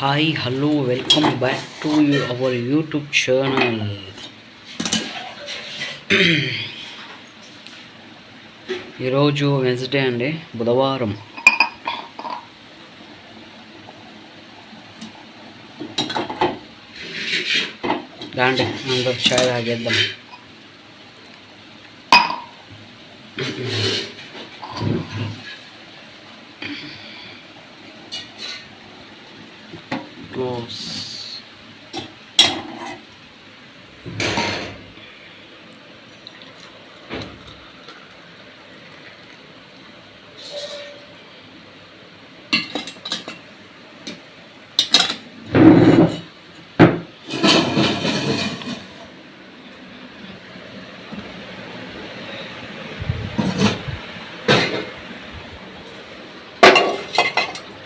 Hi hello welcome back to our YouTube channel ఈరోజు Wednesday అండి బుధవారం. రాండి అందరు చాయ్ తాగేద్దాం. equals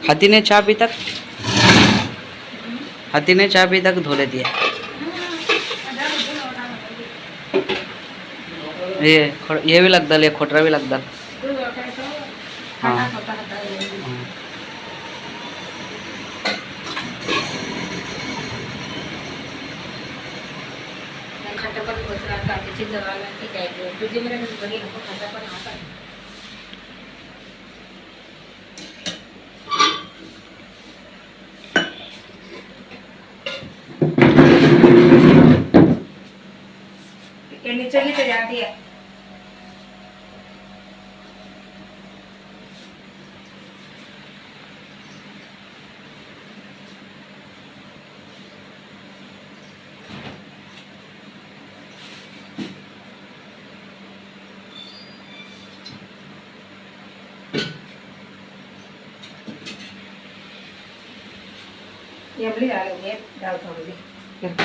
हाथी ने चाबी तक? हाथी ने चाबी तक धोले दिया। ये ये भी लग दल ये खोटरा भी लग दल हाँ।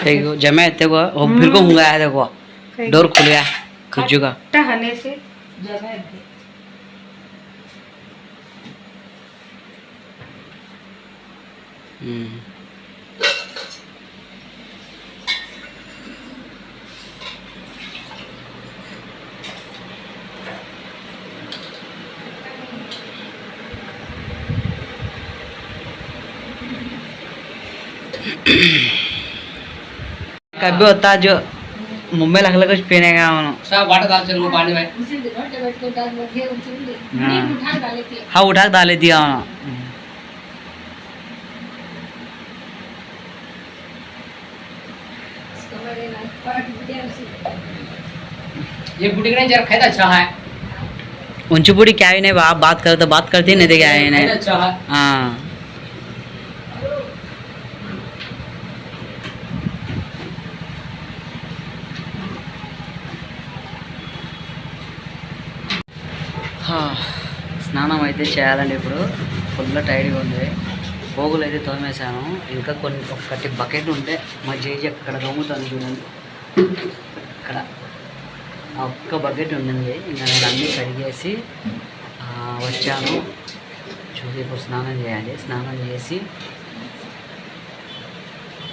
देखो जमे देखो वो फिर को हुआ है देखो डोर खुल गया खज्जू का टहने से जमे हम्म. कभी होता जो मुंबई लगला कुछ पीने का सब वाटर डाल चल पानी में। हाँ। उठा हाँ उठा के डाले दिया ये बुटी का जरा खाया अच्छा है ऊँची बूढ़ी क्या ही नहीं आप बात करे तो बात करती नहीं थे क्या ही नहीं। अच्छा है। స్నానం చేయాలండి ఇప్పుడు ఫుల్ టైర్గా ఉంది. పోగులు అయితే తోమేశాను. ఇంకా కొన్ని ఒకటి బకెట్ ఉంటే మా జేజీ అక్కడ తోముతాను చూడండి. ఇక్కడ ఒక్క బకెట్ ఉండింది ఇంకా నేను అన్నీ కడిగేసి వచ్చాను. చూసి ఇప్పుడు స్నానం చేయాలి. స్నానం చేసి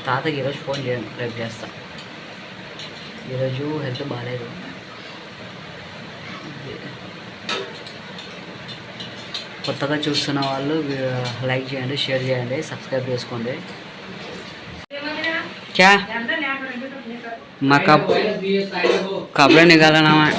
తాతకి ఈరోజు ఫోన్ చేయండి. రేపు చేస్తాను ఈరోజు హెల్త్ బాగాలేదు కొత్తగా చూస్తున్న వాళ్ళు వీ- లైక్ చేయండి షేర్ చేయండి సబ్స్క్రైబ్ చేసుకోండి క్యా अंदर ले आकर रखो तो अपने कर మా కప్ दिए साइड को कपड़े निकालना है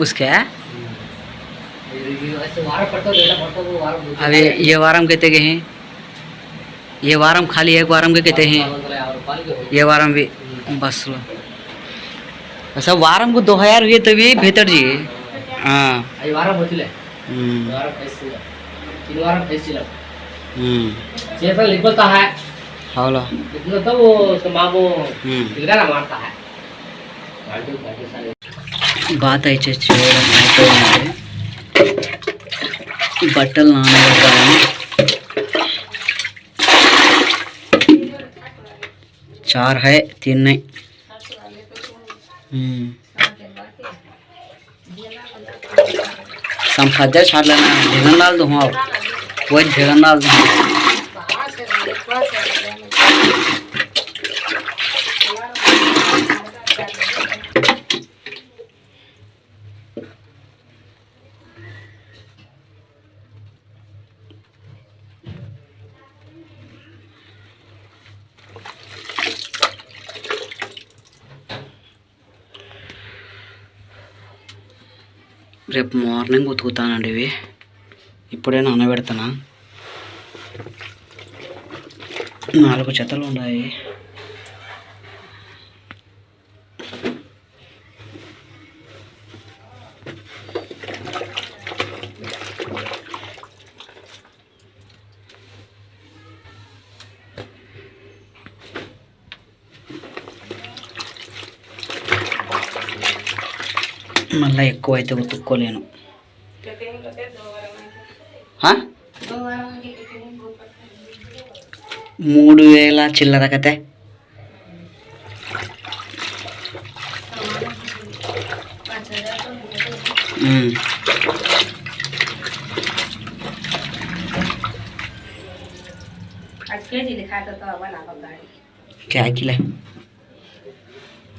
उसके अरे ये वारम कहते गए हैं ये वारम खाली एक वारम के कहते हैं ये वारम भी बस लो అసలు వారంకు దోహయారు वारम होती ఐదు వారం పోతులే వారం ఫెస్టివల్ तीन वार फैसिला चेतन निकलता है हाँ, हौला निकलता तो वो समागो इधर हम्म। ना मारता है। बात है चेच तो बटल नाम है चार है तीन नहीं। हम्म संफाजा छाट लेना है भिगन डाल दूँ अब वही भिगन डाल दूँ రేపు మార్నింగ్ ఉతుకుతానండి ఇవి. ఇప్పుడే నానబెడతానా నాలుగు జతలు ఉన్నాయి. మళ్ళీ ఎక్కువ అయితే ఉతుక్కోలేను హా? మూడు వేల చిల్లర కతే हम्म आज के जी दिखाता तो बना का गाड़ी क्या किला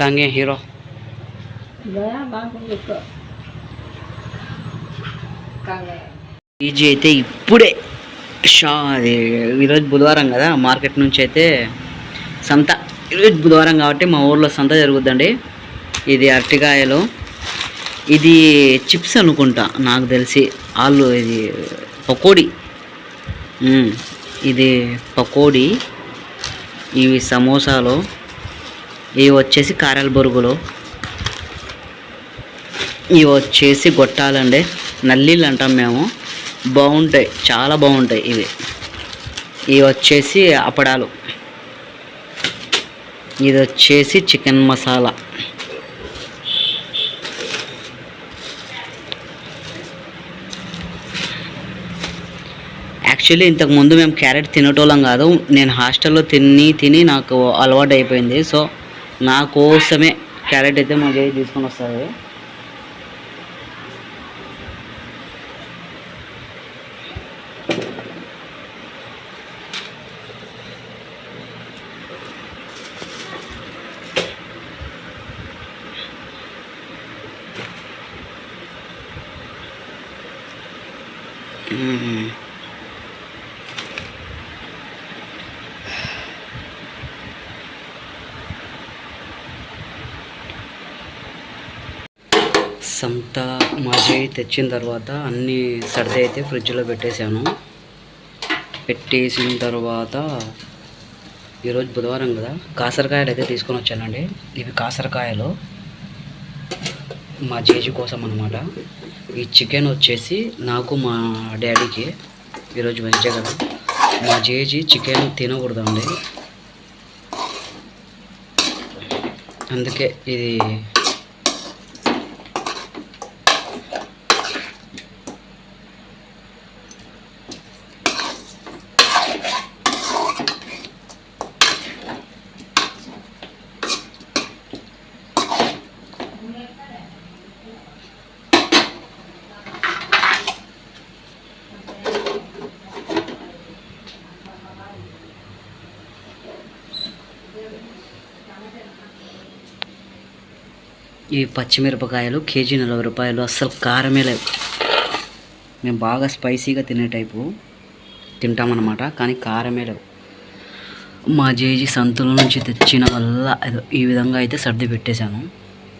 కాంగే హీరో ఈజీ అయితే ఇప్పుడే షా అది ఈరోజు బుధవారం కదా మార్కెట్ నుంచి అయితే సంత. ఈరోజు బుధవారం కాబట్టి మా ఊర్లో సంత జరుగుద్దండి. ఇది అరటికాయలు. ఇది చిప్స్ అనుకుంటా నాకు తెలిసి. ఆళ్ళు ఇది పకోడీ. ఇది పకోడీ. ఇవి సమోసాలు. ఇవి వచ్చేసి కారాల బొరుగులు. ఇవి వచ్చేసి గొట్టాలండి. నల్లీళ్ళు అంటాం మేము. బాగుంటాయి చాలా బాగుంటాయి ఇవి. ఇవి వచ్చేసి అప్పడాలు. ఇది వచ్చేసి చికెన్ మసాలా. యాక్చువల్లీ ఇంతకు ముందు మేము క్యారెట్ తినేటోళ్ళం కాదు. నేను హాస్టల్లో తిని తిని నాకు అలవాటు అయిపోయింది. సో నా కోసమే క్యారెట్ అయితే మా చేయి తీసుకొని వస్తుంది మ్మ్. సంత తెచ్చిన తర్వాత అన్నీ సర్ది అయితే ఫ్రిడ్జ్లో పెట్టేశాను. పెట్టేసిన తర్వాత ఈరోజు బుధవారం కదా కాసరకాయలు అయితే తీసుకొని వచ్చానండి. ఇవి కాసరకాయలు. మా జేజీ కోసం అనమాట ఈ చికెన్ వచ్చేసి నాకు మా డాడీకి ఈరోజు వెంచే కదా. మా జేజీ చికెన్ తినకూడదండి. అందుకే ఇది ఈ పచ్చిమిరపకాయలు కేజీ నలభై రూపాయలు. అస్సలు కారమే లేవు. మేము బాగా స్పైసీగా తినే టైపు తింటామన్నమాట కానీ కారమే లేవు. మా జేజీ సంతుల నుంచి తెచ్చిన వల్ల ఈ విధంగా అయితే సర్ది పెట్టేశాను.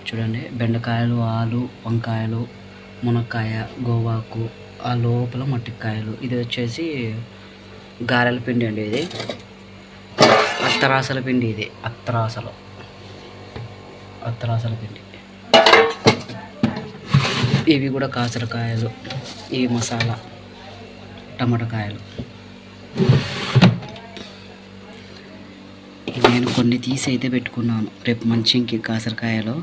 చూడండి బెండకాయలు ఆలు వంకాయలు మునక్కాయ గోవాకు ఆ లోపల మట్టికాయలు. ఇది వచ్చేసి గారెల పిండి అండి ఇది. అత్తరాసల పిండి ఇది. అత్తరాసలు. అత్తరాసల పిండి. ఇవి కూడా కాసరకాయలు ఈ మసాలా టమాటకాయలు నేను కొన్ని తీసి అయితే పెట్టుకున్నాను. రేపు మంచి ఇంకి కాసరకాయలో.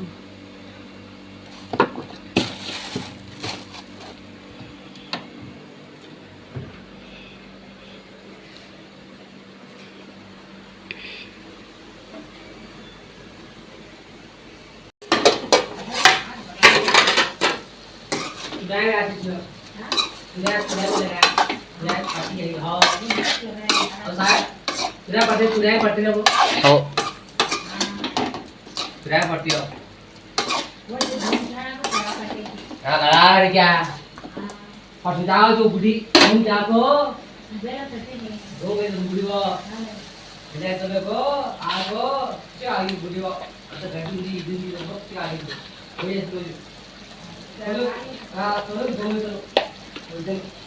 हो किराया पड़ती हो अगर क्या और जाओ तो बुढ़ी हम क्या को दो गए तो बुढ़ी वो ले तो को आगो क्या आगे बुढ़ी वो तो घटी जी दिन दिन को क्या आगे कोई ऐसा कोई तो हाँ तो दो में तो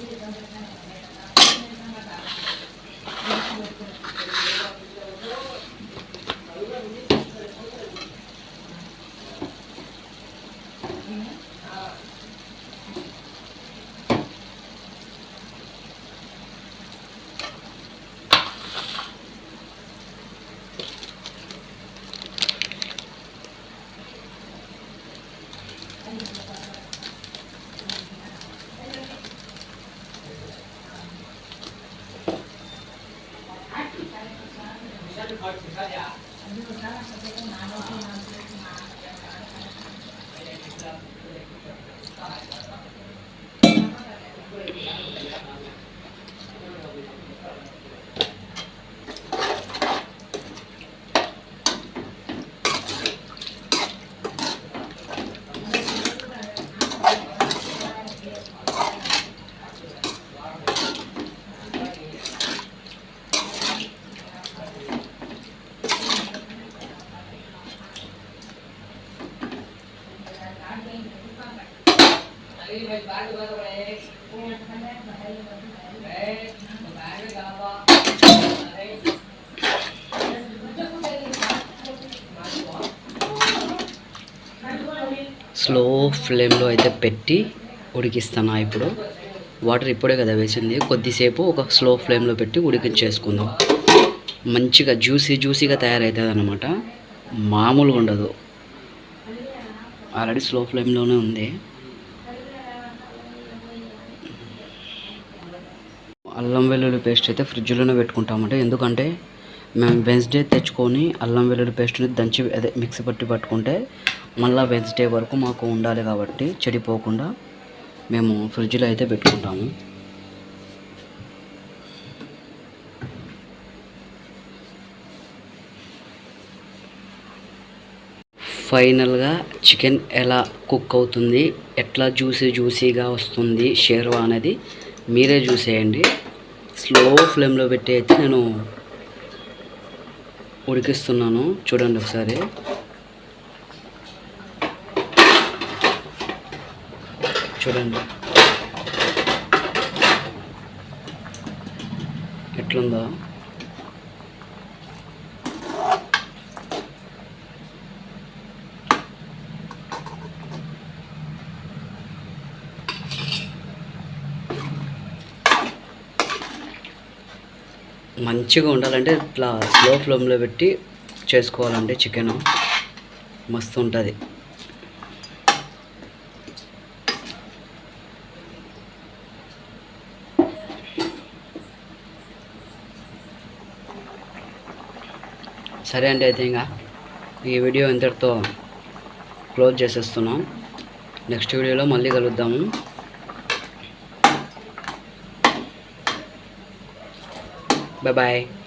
Thank you. స్లో ఫ్లేమ్లో అయితే పెట్టి ఉడికిస్తాను ఇప్పుడు? వాటర్ ఇప్పుడే కదా వేసింది. కొద్దిసేపు ఒక స్లో ఫ్లేమ్లో పెట్టి ఉడికించేసుకుందాం. మంచిగా జ్యూసీ జ్యూసీగా తయారవుతుంది అనమాట మామూలుగా ఉండదు. ఆల్రెడీ స్లో ఫ్లేమ్లోనే ఉంది. అల్లం వెల్లుల్లి పేస్ట్ అయితే ఫ్రిడ్జ్లోనే పెట్టుకుంటామంటే ఎందుకంటే మేము వెన్స్డే తెచ్చుకొని అల్లం వెల్లుల్లి పేస్ట్ని దంచి అదే మిక్సీ పట్టి పట్టుకుంటే మళ్ళీ వెన్స్డే వరకు మాకు ఉండాలి కాబట్టి చెడిపోకుండా మేము ఫ్రిడ్జ్లో అయితే పెట్టుకుంటాము. ఫైనల్గా చికెన్ ఎలా కుక్ అవుతుంది ఎట్లా జ్యూసీ జ్యూసీగా వస్తుంది షేర్వా అనేది మీరే చూసేయండి. స్లో ఫ్లేమ్లో పెట్టి అయితే నేను ఉడికిస్తున్నాను. చూడండి ఒకసారి. చూడండి. ఎట్లుందా? రిచ్గా ఉండాలంటే ఇట్లా స్లో ఫ్లేమ్లో పెట్టి చేసుకోవాలండి చికెన్ మస్తు ఉంటుంది. సరే అండి అయితే ఇంకా ఈ వీడియో ఇంతటితో క్లోజ్ చేసేస్తున్నాం. నెక్స్ట్ వీడియోలో మళ్ళీ కలుద్దాము. 拜拜